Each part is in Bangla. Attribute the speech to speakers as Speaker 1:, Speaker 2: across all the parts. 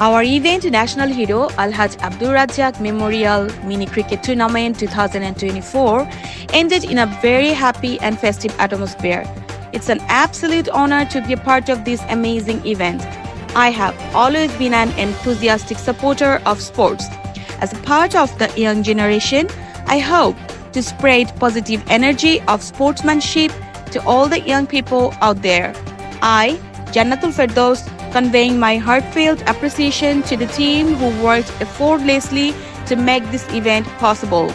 Speaker 1: Our event, National Hero Alhaj Abdul Razzaq Memorial Mini Cricket Tournament 2024, ended in a very happy and festive atmosphere. It's an absolute honor to be a part of this amazing event. I have always been an enthusiastic supporter of sports. As a part of the young generation, I hope to spread positive energy of sportsmanship to all the young people out there. I, Jannatul Firdaus, conveying my heartfelt appreciation to the team who worked effortlessly to make this event possible.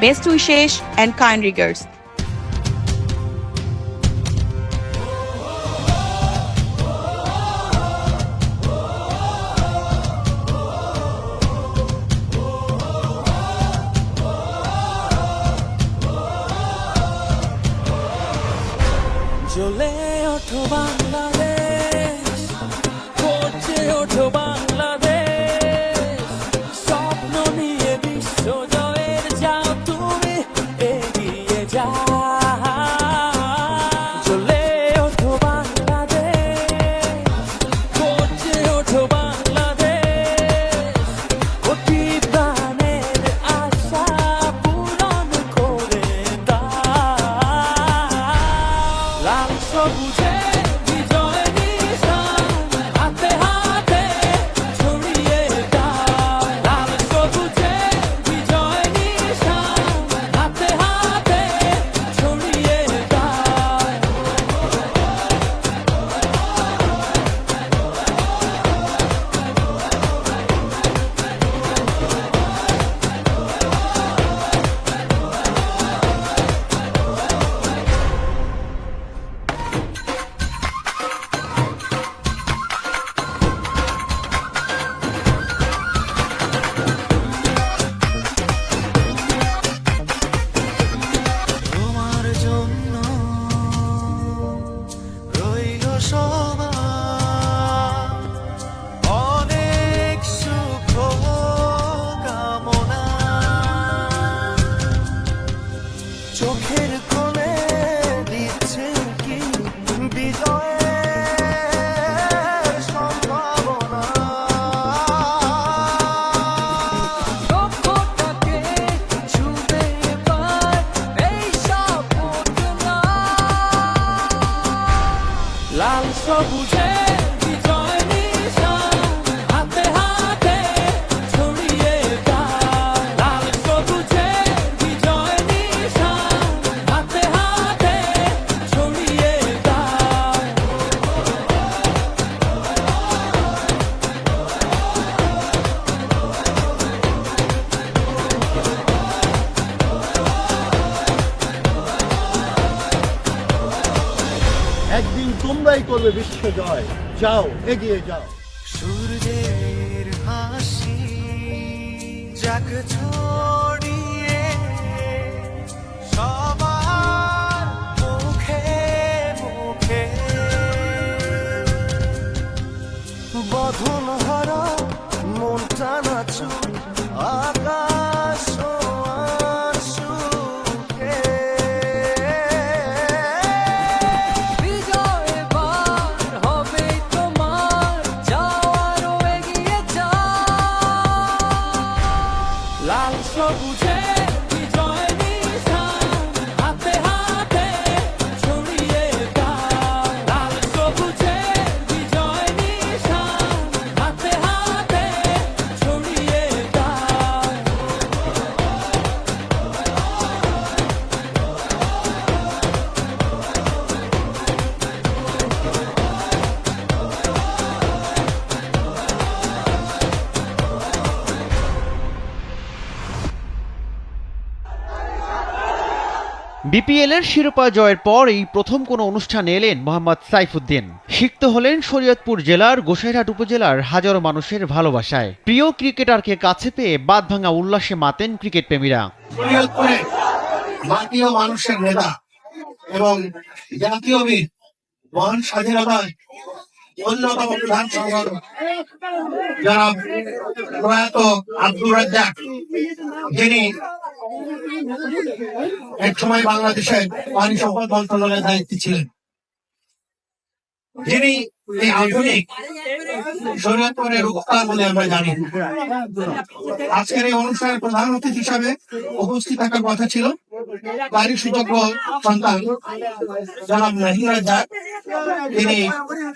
Speaker 1: Best wishes and kind regards.
Speaker 2: জ্বলে ওঠো বাংলাদেশ 我
Speaker 3: 不退 করবে বিশ্ব জয়। যাও, এগিয়ে যাও।
Speaker 2: সূর্যের হাসি যাক ছড়িয়ে, সবার মুখে মুখে। বধন হারা মনটা নাচু আকাশ
Speaker 4: বিপিএল এর শিরোপা জয়ের পর এই প্রথম কোনো অনুষ্ঠানে এলেন মোহাম্মদ সাইফুদ্দিন। সিক্ত হলেন শরীয়তপুর জেলার গোসাইরহাট উপজেলার হাজারো মানুষের ভালোবাসায়। প্রিয় ক্রিকেটারকে কাছে পেয়ে বাদ ভাঙা উল্লাসে মাতেন ক্রিকেট প্রেমীরা
Speaker 3: মানুষের নেতা এবং জাতীয় বীর মহান স্বাধীনতায় অন্যতম প্রধান যিনি এক সময় বাংলাদেশের দায়িত্বে ছিলেন যিনি
Speaker 5: এই আধুনিক শরীয়তপুরের বলে আমরা জানি আজকের এই অনুষ্ঠানের প্রধান অতিথি হিসাবে উপস্থিত থাকার কথা ছিল। সুযোগ্য সন্তান। তিনি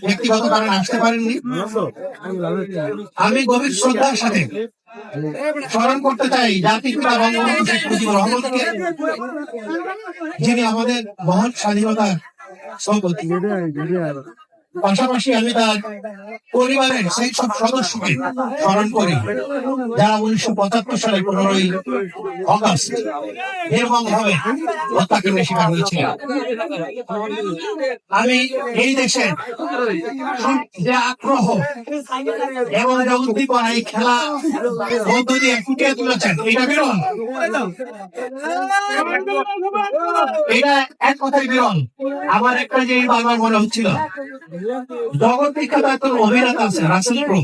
Speaker 5: ব্যক্তিগত কারণে আসতে পারেননি। আমি গভীর শ্রদ্ধার সাথে স্মরণ করতে চাই জাতির বঙ্গবন্ধু শেখ মুজিবুর রহমানকে, যিনি আমাদের মহান স্বাধীনতার স্থপতি। পাশাপাশি আমি তার পরিবারের সেই সব সদস্যকে স্মরণ করি যারা উনিশশো পঁচাত্তর সালে পনেরোই অগস্ট নির্মম ভাবে হত্যাকাণ্ডের শিকার হয়েছিলেন। আমি এই দেশের যে আগ্রহ এবং যে উদ্দীপনা এই খেলা মধ্য দিয়ে ফুটিয়ে তুলেছেন, এটা বিরল। এটা এক কথায় বিরল। আমার একটা জিনিস বারবার মনে হচ্ছিল জগৎ একটা অভিনেতা আছে, রাসেল প্রো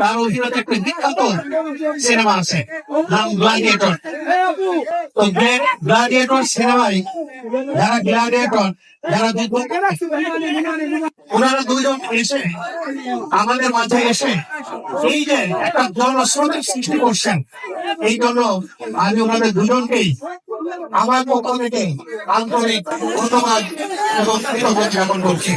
Speaker 5: তার অভিনেতা একটা বিখ্যাত সিনেমা আছে, নাম গ্লাডিয়েটর তো গ্লাডিয়েটর সিনেমায়, যারা গ্লাডিয়েটর যারা যুদ্ধ ওনারা দুজন এসে আমাদের মাঝে এসে এই যে একটা জনস্রোতের সৃষ্টি করছেন, এই জন্য আমি ওনাদের দুজনকেই আমার পক্ষ থেকে আন্তরিক ধন্যবাদ এবং কৃতজ্ঞতা জ্ঞাপন করছি।